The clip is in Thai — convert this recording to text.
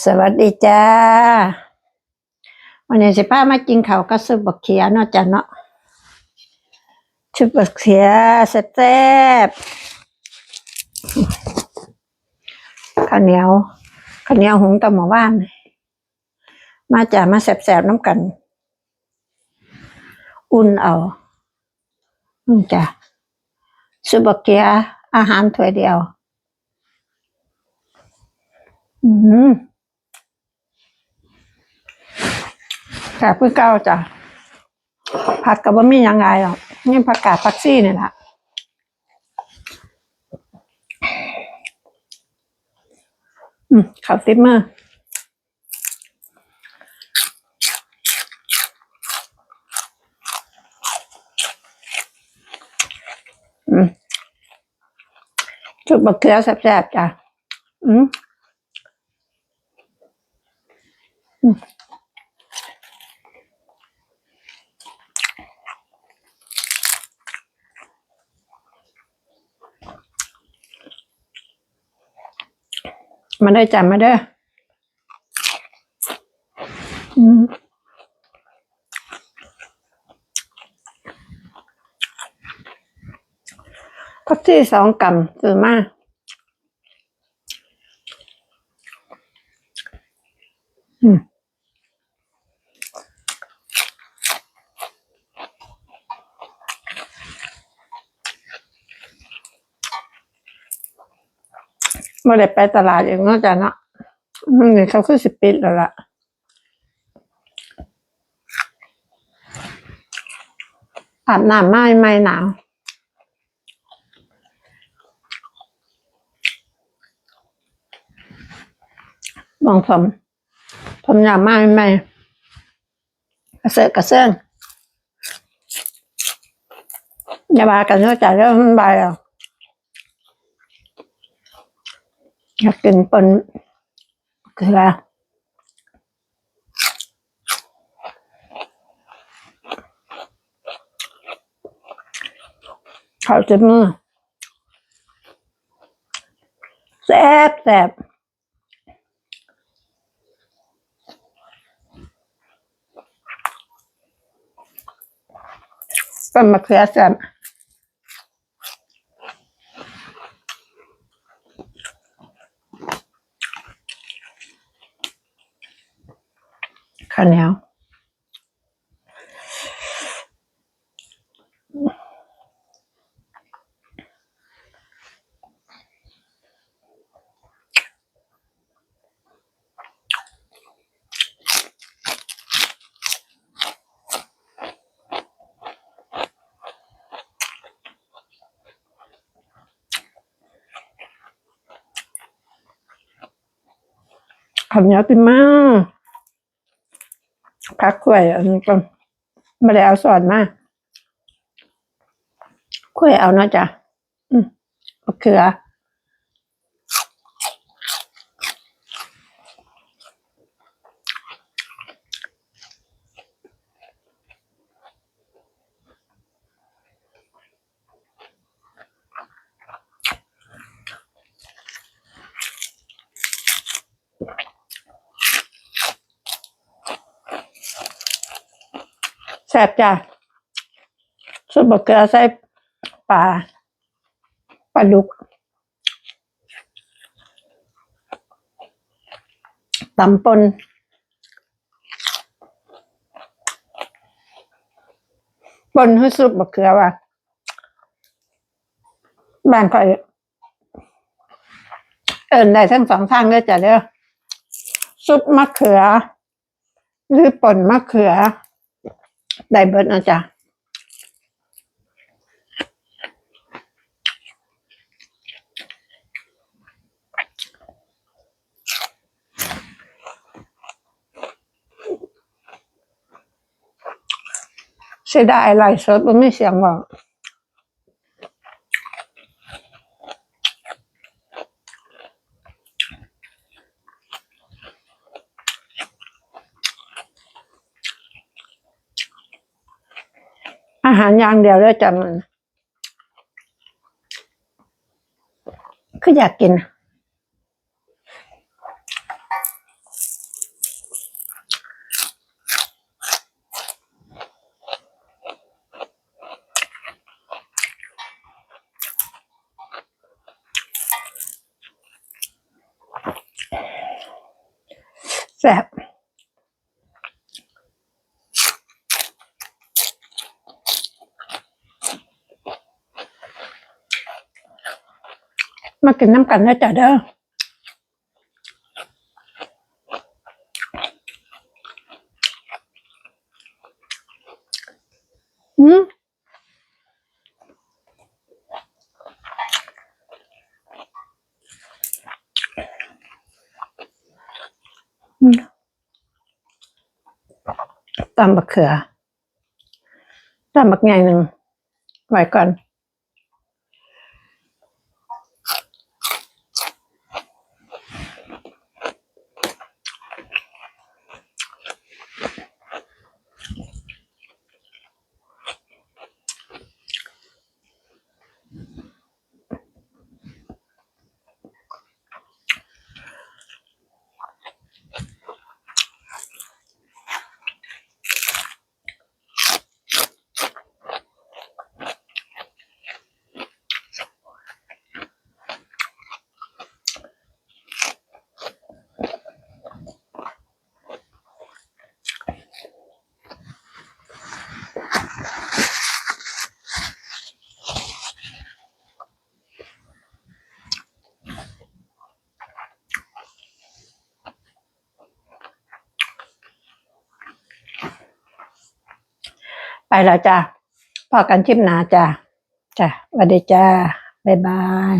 สวัสดีจ้า วันนี้สิพามากินข้าวกับซุปบักเขียเนาะจ้ะเนาะซุปบักเขียแซ่บๆข้าวเหนียวข้าวเหนียวหุงตะหมอว่าน มาจ้ะมาแซ่บๆน้ำกัน อุ่นเอาอืมจ้ะซุปบักเขียอาหารถ้วยเดียว อืม กาบคือเก่าจ้ะผักกับว่ามีหยังไงหรอกนี่ผักกาดผักซี่นี่แหละอืมข้าวติดมืออืมจุดบักเขือแซ่บๆจ้ะ อืม มาได้จำมาเด้ออืมพักที่สองกำซื้อมาอืม ไม่ได้ไปตลาดเองนอกจากเนาะมันนี่เขาคือสิปิดแล้วล่ะอาบน้ำไม่ไม่หนาวมองผมผมอยากไม่ไม่กระเซาะกระเซิงอย่าบากันเนอกจากเรื่องมันใบอะ อยากกินปนเกลือเขาวจะมือแซ่บแซ่บเป็นมะเขือแซ่บข้าวเหนียวข้าวเหนียวติมาก พักกล้วยอันนี้ก็ไม่ได้เอาสอนมากกล้วยเอาเนาะจ้ะอืมมะเขือ แซ่บจ้ะซุปบะเกลือใส่ปลาปลาดุกตำปนปนให้ซุปบะเกลือว่ะบ้านข่อยเอินได้ทั้งสองทางเลยจ้ะเด้อซุปมะเขือ หรือป่นมะเขือ ได้เบิดนะจ๊ะเสียดายไลฟ์สดมันไม่เสียงว่า อาหารอย่างเดียวแล้วจะมันก็ออยากกิน แซ่บ มากินน้ำกันนะจ๊ะเด้ออืมตำบักเขือตำบักใหญ่หนึ่งไว้ก่อน ไปแล้วจ้ะพอกันชิมหนาจ้ะจ้ะสวัสดีจ้าบ๊ายบาย